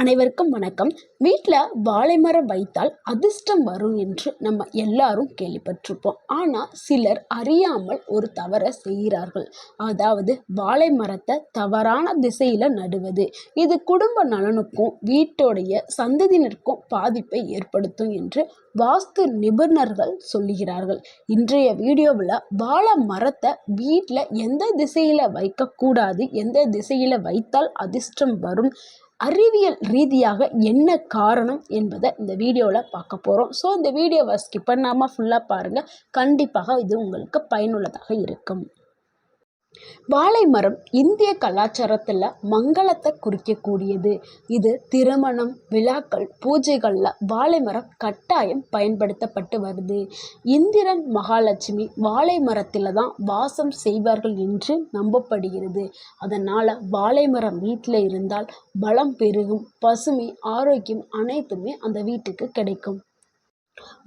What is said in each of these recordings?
அனைவருக்கும் வணக்கம். வீட்டில் வாழை மரம் வைத்தால் அதிர்ஷ்டம் வரும் என்று நம்ம எல்லாரும் கேள்விப்பட்டிருப்போம். ஆனால் சிலர் அறியாமல் ஒரு தவறை செய்கிறார்கள். அதாவது வாழை மரத்தை தவறான திசையில் நடுவது. இது குடும்ப நலனுக்கும் வீட்டோடைய சந்ததியினருக்கும் பாதிப்பை ஏற்படுத்தும் என்று வாஸ்து நிபுணர்கள் சொல்லுகிறார்கள். இன்றைய வீடியோவில் வாழை மரத்தை வீட்டில் எந்த திசையில் வைக்கக்கூடாது எந்த திசையில் வைத்தால் அதிர்ஷ்டம் வரும் அறிவியல் ரீதியாக என்ன காரணம் என்பதை இந்த வீடியோவில் பார்க்க போகிறோம் ஸோ இந்த வீடியோவை ஸ்கிப் பண்ணாமல் ஃபுல்லாக பாருங்கள் கண்டிப்பாக இது உங்களுக்கு பயனுள்ளதாக இருக்கும். வாழை மரம் இந்திய கலாச்சாரத்தில் மங்களத்தை குறிக்கக்கூடியது. இது திருமணம் விழாக்கள் பூஜைகளில் வாழை மரம் கட்டாயம் பயன்படுத்தப்பட்டு வருது. இந்திரன் மகாலட்சுமி வாழை மரத்தில் தான் வாசம் செய்வார்கள் என்று நம்பப்படுகிறது. அதனால் வாழை மரம் வீட்டில் இருந்தால் பலம் பெருகும் பசுமை ஆரோக்கியம் அனைத்துமே அந்த வீட்டுக்கு கிடைக்கும்.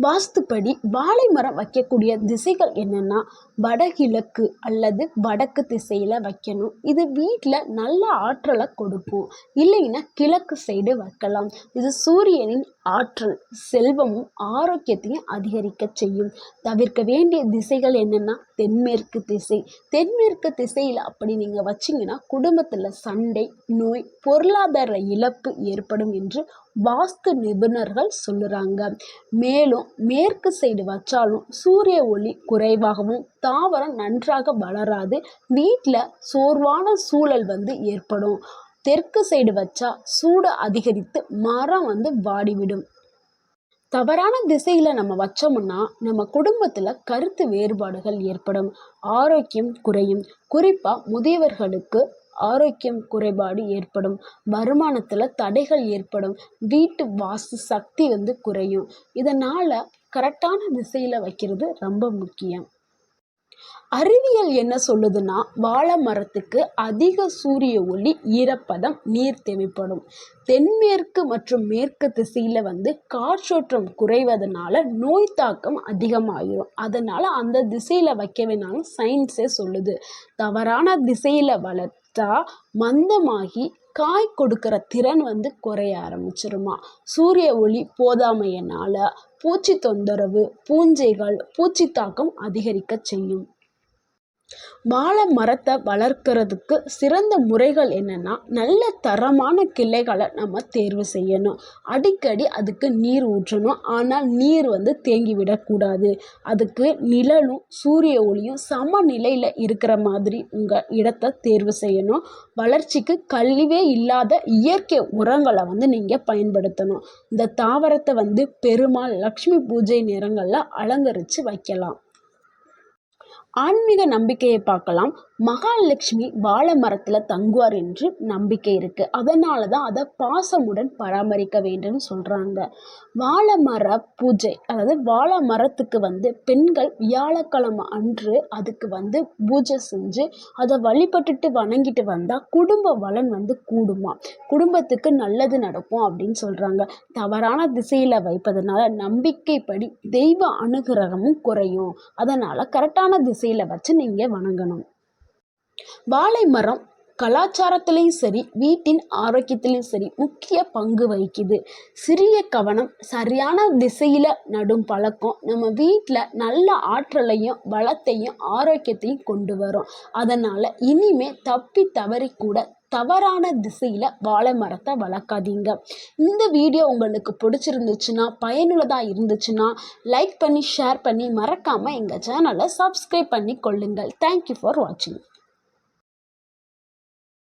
வாஸ்துப்படி வாழை மரம் வைக்கக்கூடிய திசைகள் என்னென்னா வடகிழக்கு அல்லது வடக்கு திசையில் வைக்கணும். இது வீட்டில் நல்ல ஆற்றலை கொடுக்கும். இல்லைன்னா கிழக்கு சைடு வைக்கலாம். இது சூரியனின் ஆற்றல் செல்வமும் ஆரோக்கியத்தையும் அதிகரிக்க செய்யும். தவிர்க்க வேண்டிய திசைகள் என்னென்னா தென்மேற்கு திசை. தென்மேற்கு திசையில் அப்படி நீங்கள் வச்சிங்கன்னா குடும்பத்தில் சண்டை நோய் பொருளாதார இழப்பு ஏற்படும் என்று வாஸ்து நிபுணர்கள் சொல்லுறாங்க. மேலும் மேற்கு சைடு வச்சாலும் சூரிய ஒளி குறைவாகவும் தாவரம் நன்றாக வளராது. வீட்டில் சோர்வான சூழல் வந்து ஏற்படும். தெற்கு சைடு வச்சா சூடு அதிகரித்து மரம் வந்து வாடிவிடும். தவறான திசையில் நம்ம வச்சோம்னா நம்ம குடும்பத்தில் கருத்து வேறுபாடுகள் ஏற்படும். ஆரோக்கியம் குறையும். குறிப்பாக முதியவர்களுக்கு ஆரோக்கியம் குறைபாடு ஏற்படும். வருமானத்தில் தடைகள் ஏற்படும். வீட்டு வாஸ்து சக்தி வந்து குறையும். இதனால் கரெக்டான திசையில் வைக்கிறது ரொம்ப முக்கியம். அறிவியல் என்ன சொல்லுதுன்னா வாழை மரத்துக்கு அதிக சூரிய ஒளி ஈரப்பதம் நீர் தேவைப்படும். தென்மேற்கு மற்றும் மேற்கு திசையில் வந்து காற்றோட்டம் குறைவதனால நோய் தாக்கம் அதிகமாகிடும் அதனால் அந்த திசையில் வைக்க வேணாலும் சயின்ஸே சொல்லுது. தவறான திசையில் வளர்த்தா மந்தமாகி காய் கொடுக்குற திறன் வந்து குறைய ஆரம்பிச்சிருமா? சூரிய ஒளி போதாமையினால் பூச்சி தொந்தரவு பூஞ்சைகள் பூச்சி தாக்கம் அதிகரிக்க செய்யும். வாழை மரத்தை வளர்க்குறதுக்கு சிறந்த முறைகள் என்னென்னா நல்ல தரமான கிளைகளை நம்ம தேர்வு செய்யணும். அடிக்கடி அதுக்கு நீர் ஊற்றணும். ஆனால் நீர் வந்து தேங்கி விடக்கூடாது அதுக்கு நிழலும் சூரிய ஒளியும் சம நிலையில் இருக்கிற மாதிரி உங்கள் இடத்தை தேர்வு செய்யணும். வளர்ச்சிக்கு கழிவே இல்லாத இயற்கை உரங்களை வந்து நீங்கள் பயன்படுத்தணும். இந்த தாவரத்தை வந்து பெருமாள் லக்ஷ்மி பூஜை நேரங்களில் அலங்கரித்து வைக்கலாம். ஆன்மீக நம்பிக்கையை பார்க்கலாம். மகாலட்சுமி வாழை மரத்தில் தங்குவார் என்று நம்பிக்கை இருக்குது அதனால தான் அதை பாசமுடன் பராமரிக்க வேண்டும்னு சொல்கிறாங்க வாழை மர பூஜை அதாவது வாழை மரத்துக்கு வந்து பெண்கள் வியாழக்கிழமை அன்று அதுக்கு வந்து பூஜை செஞ்சு அதை வழிபட்டுட்டு வணங்கிட்டு வந்தால் குடும்ப வளன் வந்து கூடுமா? குடும்பத்துக்கு நல்லது நடக்கும் அப்படின்னு சொல்கிறாங்க தவறான திசையில் வைப்பதனால நம்பிக்கைப்படி தெய்வ அனுகிரகமும் குறையும். அதனால் கரெக்டான திசை திசையில் வச்சு நீங்கள் வணங்கணும். வாழை மரம் கலாச்சாரத்திலையும் சரி வீட்டின் ஆரோக்கியத்திலையும் சரி முக்கிய பங்கு வகிக்குது. சிறிய கவனம் சரியான திசையில் நடும் பழக்கம் நம்ம வீட்டில் நல்ல ஆற்றலையும் வளத்தையும் ஆரோக்கியத்தையும் கொண்டு வரும். அதனால் இனிமே தப்பி தவறி கூட தவறான திசையில் வாழை மரத்தை வளர்க்காதீங்க. இந்த வீடியோ உங்களுக்கு பிடிச்சிருந்துச்சுன்னா பயனுள்ளதாக இருந்துச்சுன்னா லைக் பண்ணி ஷேர் பண்ணி மறக்காமல் எங்கள் சேனலை சப்ஸ்கிரைப் பண்ணி கொள்ளுங்கள் தேங்க்யூ ஃபார் வாட்சிங்